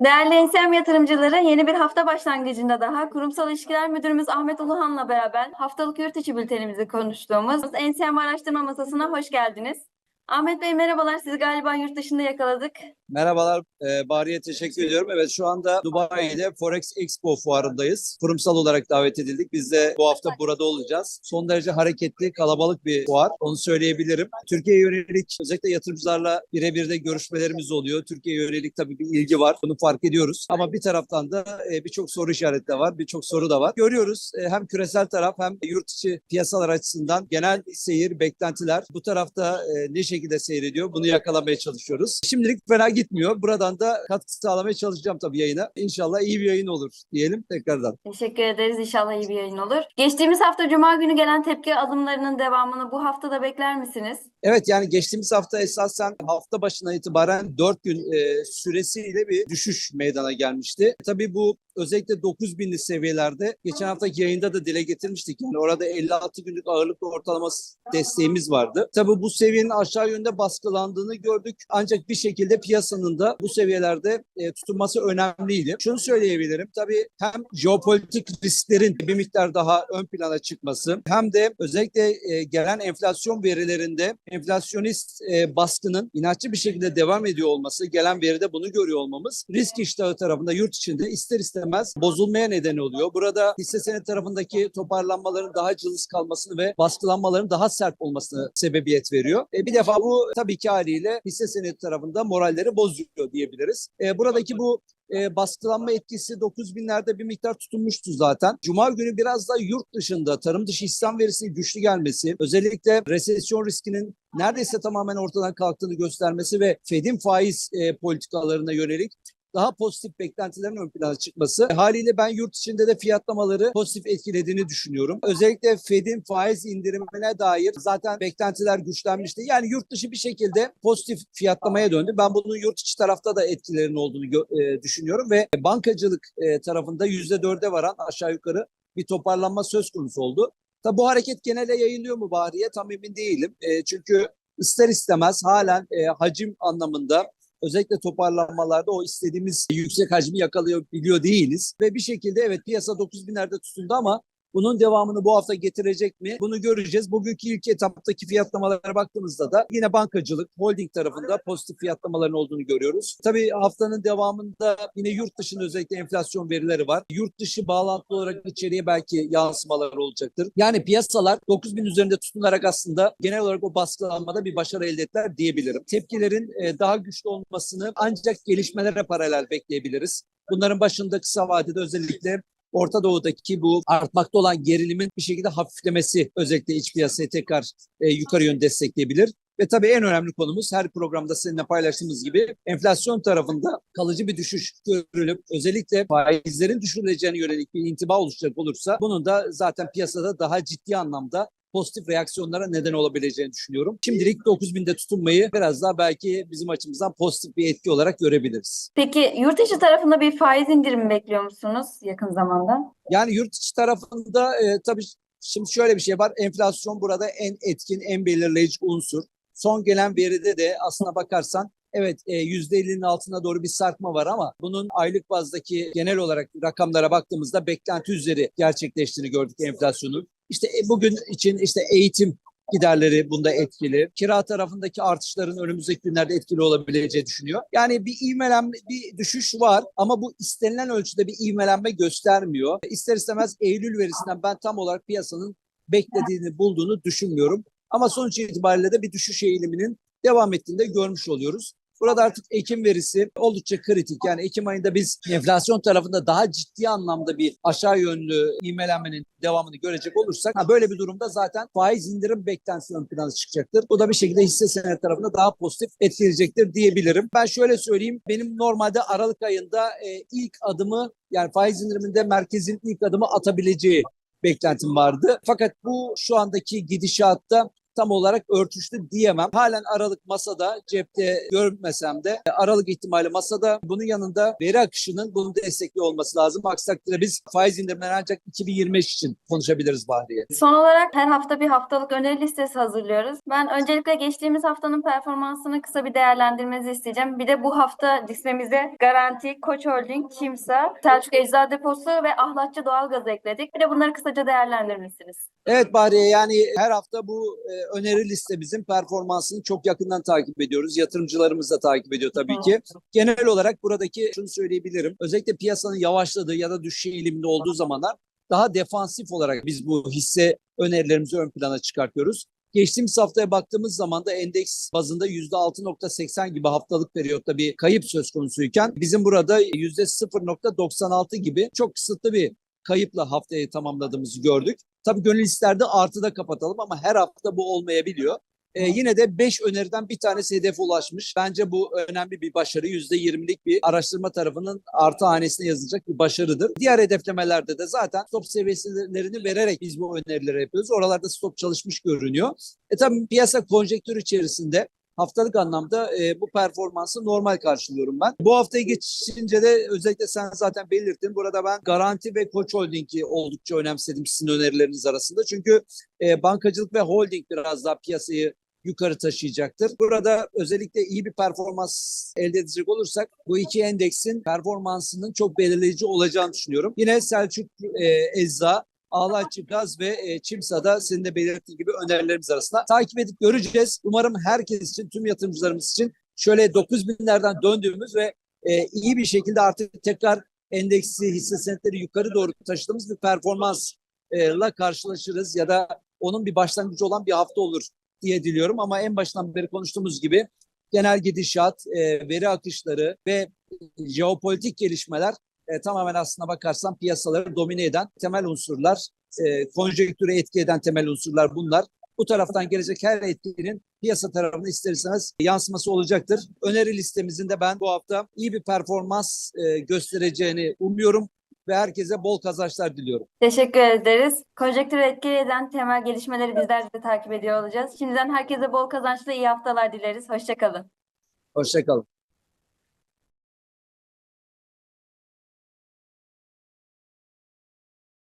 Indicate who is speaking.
Speaker 1: Değerli NSM yatırımcıları yeni bir hafta başlangıcında daha Kurumsal İlişkiler Müdürümüz Ahmet Uluhan'la beraber haftalık yurt içi bültenimizi konuştuğumuz NSM araştırma masasına hoş geldiniz. Ahmet Bey merhabalar. Sizi galiba yurt dışında yakaladık.
Speaker 2: Merhabalar, e, Bari'ye teşekkür ediyorum. Evet şu anda Dubai'de Forex Expo fuarındayız. Kurumsal olarak davet edildik. Biz de bu hafta burada olacağız. Son derece hareketli, kalabalık bir fuar. Onu söyleyebilirim. Türkiye'ye yönelik özellikle yatırımcılarla birebir de görüşmelerimiz oluyor. Türkiye'ye yönelik tabii bir ilgi var. Bunu fark ediyoruz. Ama bir taraftan da e, birçok soru işareti de var. Birçok soru da var. Görüyoruz e, hem küresel taraf hem yurt içi piyasalar açısından genel seyir, beklentiler bu tarafta e, ne şekilde seyrediyor? Bunu yakalamaya çalışıyoruz. Şimdilik fena gitmiyor. Buradan da katkı sağlamaya çalışacağım tabii yayına. İnşallah iyi bir yayın olur diyelim tekrardan.
Speaker 1: Teşekkür ederiz. İnşallah iyi bir yayın olur. Geçtiğimiz hafta Cuma günü gelen tepki adımlarının devamını bu haftada bekler misiniz?
Speaker 2: Evet yani geçtiğimiz hafta esasen hafta başına itibaren 4 gün e, süresiyle bir düşüş meydana gelmişti. Tabii bu özellikle 9000'li seviyelerde geçen haftaki yayında da dile getirmiştik. Yani orada 56 günlük ağırlık ortalaması desteğimiz vardı. Tabii bu seviyenin aşağı yönde baskılandığını gördük. Ancak bir şekilde piyasanın da bu seviyelerde e, tutunması önemliydi. Şunu söyleyebilirim. Tabii hem jeopolitik risklerin bir miktar daha ön plana çıkması hem de özellikle e, gelen enflasyon verilerinde enflasyonist e, baskının inatçı bir şekilde devam ediyor olması, gelen veride bunu görüyor olmamız risk iştahı tarafında yurt içinde ister istemez bozulmaya neden oluyor. Burada hisse senedi tarafındaki toparlanmaların daha cılız kalmasını ve baskılanmaların daha sert olmasını sebebiyet veriyor. E, bir defa bu tabii ki haliyle hisse senedi tarafında moralleri bozuyor diyebiliriz. E, buradaki bu e, baskılanma etkisi 9000'lerde bir miktar tutunmuştu zaten. Cuma günü biraz da yurt dışında tarım dışı istihdam verisinin güçlü gelmesi, özellikle resesyon riskinin neredeyse tamamen ortadan kalktığını göstermesi ve Fed'in faiz e, politikalarına yönelik daha pozitif beklentilerin ön plana çıkması haliyle ben yurt içinde de fiyatlamaları pozitif etkilediğini düşünüyorum. Özellikle Fed'in faiz indirimine dair zaten beklentiler güçlenmişti. Yani yurt dışı bir şekilde pozitif fiyatlamaya döndü. Ben bunun yurt içi tarafta da etkilerinin olduğunu e, düşünüyorum ve bankacılık e, tarafında yüzde dörde varan aşağı yukarı bir toparlanma söz konusu oldu. Tabi bu hareket genele yayılıyor mu Bahriye tam emin değilim. E, çünkü ister istemez halen e, hacim anlamında özellikle toparlanmalarda o istediğimiz yüksek hacmi yakalayabiliyor değiliz. Ve bir şekilde evet piyasa 9000'lerde tutundu ama bunun devamını bu hafta getirecek mi? Bunu göreceğiz. Bugünkü ilk etaptaki fiyatlamalara baktığımızda da yine bankacılık, holding tarafında pozitif fiyatlamaların olduğunu görüyoruz. Tabii haftanın devamında yine yurt dışında özellikle enflasyon verileri var. Yurt dışı bağlantılı olarak içeriye belki yansımalar olacaktır. Yani piyasalar 9000 üzerinde tutunarak aslında genel olarak o baskılanmada bir başarı elde ettiler diyebilirim. Tepkilerin e, daha güçlü olmasını ancak gelişmelere paralel bekleyebiliriz. Bunların başında kısa vadede özellikle Orta Doğu'daki bu artmakta olan gerilimin bir şekilde hafiflemesi özellikle iç piyasayı tekrar e, yukarı yön destekleyebilir. Ve tabii en önemli konumuz her programda seninle paylaştığımız gibi enflasyon tarafında kalıcı bir düşüş görülüp özellikle faizlerin düşürüleceğine yönelik bir intiba oluşacak olursa bunun da zaten piyasada daha ciddi anlamda pozitif reaksiyonlara neden olabileceğini düşünüyorum. Şimdilik 9000'de tutunmayı biraz daha belki bizim açımızdan pozitif bir etki olarak görebiliriz.
Speaker 1: Peki yurt içi tarafında bir faiz indirimi bekliyor musunuz yakın zamanda?
Speaker 2: Yani yurt içi tarafında e, tabii şimdi şöyle bir şey var. Enflasyon burada en etkin, en belirleyici unsur. Son gelen veride de aslına bakarsan Evet %50'nin altına doğru bir sarkma var ama bunun aylık bazdaki genel olarak rakamlara baktığımızda beklenti üzeri gerçekleştiğini gördük enflasyonun. İşte e, bugün için işte eğitim giderleri bunda etkili. Kira tarafındaki artışların önümüzdeki günlerde etkili olabileceği düşünüyor. Yani bir ivmelenme, bir düşüş var ama bu istenilen ölçüde bir ivmelenme göstermiyor. İster istemez Eylül verisinden ben tam olarak piyasanın beklediğini bulduğunu düşünmüyorum. Ama sonuç itibariyle de bir düşüş eğiliminin devam ettiğini de görmüş oluyoruz. Burada artık Ekim verisi oldukça kritik. Yani Ekim ayında biz enflasyon tarafında daha ciddi anlamda bir aşağı yönlü ivmelenmenin devamını görecek olursak ha böyle bir durumda zaten faiz indirim beklentisi ön plana çıkacaktır. Bu da bir şekilde hisse senedi tarafında daha pozitif etkileyecektir diyebilirim. Ben şöyle söyleyeyim. Benim normalde Aralık ayında e, ilk adımı yani faiz indiriminde merkezin ilk adımı atabileceği beklentim vardı. Fakat bu şu andaki gidişatta tam olarak örtüştü diyemem. Halen Aralık masada, cepte görmesem de e, Aralık ihtimali masada. Bunun yanında veri akışının bunu destekli olması lazım. Aksi takdirde biz faiz indirimleri ancak 2025 için konuşabiliriz Bahriye.
Speaker 1: Son olarak her hafta bir haftalık öneri listesi hazırlıyoruz. Ben öncelikle geçtiğimiz haftanın performansını kısa bir değerlendirmenizi isteyeceğim. Bir de bu hafta listemize Garanti, Koç Holding, Kimsa, Selçuk Eczacı Deposu ve Ahlatçı Doğalgaz ekledik. Bir de bunları kısaca değerlendirir misiniz?
Speaker 2: Evet Bahriye yani her hafta bu e, öneri listemizin performansını çok yakından takip ediyoruz. Yatırımcılarımız da takip ediyor tabii ki. Genel olarak buradaki şunu söyleyebilirim. Özellikle piyasanın yavaşladığı ya da düşüş eğiliminde olduğu zamanlar daha defansif olarak biz bu hisse önerilerimizi ön plana çıkartıyoruz. Geçtiğimiz haftaya baktığımız zaman da endeks bazında %6.80 gibi haftalık periyotta bir kayıp söz konusuyken bizim burada %0.96 gibi çok kısıtlı bir kayıpla haftayı tamamladığımızı gördük. Tabii gönül isterdi artıda kapatalım ama her hafta bu olmayabiliyor. Ee, yine de 5 öneriden bir tanesi hedefe ulaşmış. Bence bu önemli bir başarı. %20'lik bir araştırma tarafının artı hanesine yazılacak bir başarıdır. Diğer hedeflemelerde de zaten stop seviyelerini vererek biz bu önerileri yapıyoruz. Oralarda stop çalışmış görünüyor. E tabii piyasa konjektür içerisinde haftalık anlamda e, bu performansı normal karşılıyorum ben. Bu haftayı geçince de özellikle sen zaten belirttin. Burada ben Garanti ve Koç Holding'i oldukça önemsedim sizin önerileriniz arasında. Çünkü e, bankacılık ve holding biraz daha piyasayı yukarı taşıyacaktır. Burada özellikle iyi bir performans elde edecek olursak bu iki endeksin performansının çok belirleyici olacağını düşünüyorum. Yine Selçuk e, Ecza Ağlaççı Gaz ve e, Çimsa'da senin de belirttiğin gibi önerilerimiz arasında. Takip edip göreceğiz. Umarım herkes için, tüm yatırımcılarımız için şöyle 9 binlerden döndüğümüz ve e, iyi bir şekilde artık tekrar endeksi hisse senetleri yukarı doğru taşıdığımız bir performansla karşılaşırız ya da onun bir başlangıcı olan bir hafta olur diye diliyorum. Ama en baştan beri konuştuğumuz gibi genel gidişat, e, veri akışları ve jeopolitik gelişmeler e, tamamen aslına bakarsan piyasaları domine eden temel unsurlar, e, konjonktüre etki eden temel unsurlar bunlar. Bu taraftan gelecek her etkinin piyasa tarafına isterseniz yansıması olacaktır. Öneri listemizin de ben bu hafta iyi bir performans e, göstereceğini umuyorum ve herkese bol kazançlar diliyorum.
Speaker 1: Teşekkür ederiz. Konjektürü etki eden temel gelişmeleri bizler de takip ediyor olacağız. Şimdiden herkese bol kazançlı iyi haftalar dileriz. Hoşçakalın.
Speaker 2: Hoşçakalın.